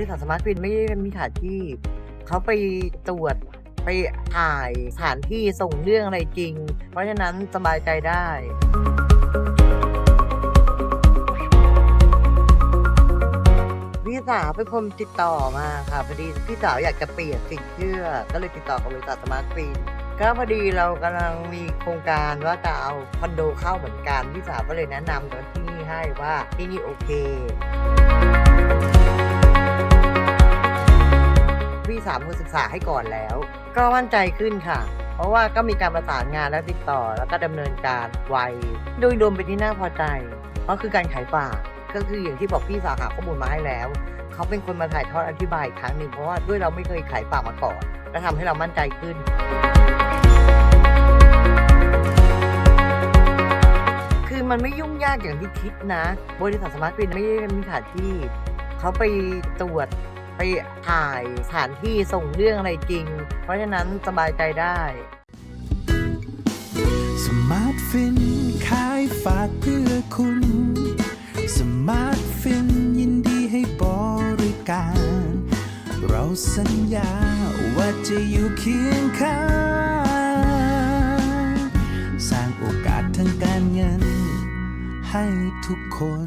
ริษัทสมาร์ทฟินไม่ได้เป็นมิจฉาชีพเขาไปตรวจไปถ่ายสถานที่ส่งเรื่องอะไรจริง เพราะฉะนั้นสบายใจได้พี่สาวเป็นคนติดต่อมาค่ะพอดีพี่สาวอยากจะเปลี่ยนสินเชื่อ ก็เลยติดต่อกับบริษัทสมาร์ทฟินก็พอดีเรากำลังมีโครงการว่าจะเอาคอนโดเข้าเหมือนกันพี่สาวก็เลยแนะนำกับที่นี่ให้ว่าที่นี่โอเค สามคนศึกษาให้ก่อนแล้ว ก็มั่นใจขึ้นค่ะ เพราะว่าก็มีการประสานงานและติดต่อ แล้วก็ดำเนินการไวโดยรวมเป็นที่น่าพอใจเพราะคือการขายฝากก็คืออย่างที่บอกพี่สาวหาข้อมูลมาให้แล้ว เขาเป็นคนมาถ่ายทอดอธิบายอีกครั้งหนึ่งเพราะว่าด้วยเราไม่เคยขายฝากมาก่อนและทำให้เรามั่นใจขึ้น คือมันไม่ยุ่งยากอย่างที่คิดนะ บริษัทสมาร์ทฟินไม่ได้มิจฉาชีพเขาไปตรวจ ไปถ่ายสถานที่ส่งเรื่องอะไรจริง เพราะฉะนั้นสบายใจได้สมาร์ทฟินขายฝากเพื่อคุณสมาร์ทฟินยินดีให้บริการ เราสัญญาว่าจะอยู่เคียงข้างสร้างโอกาสทางการเงินให้ทุกคน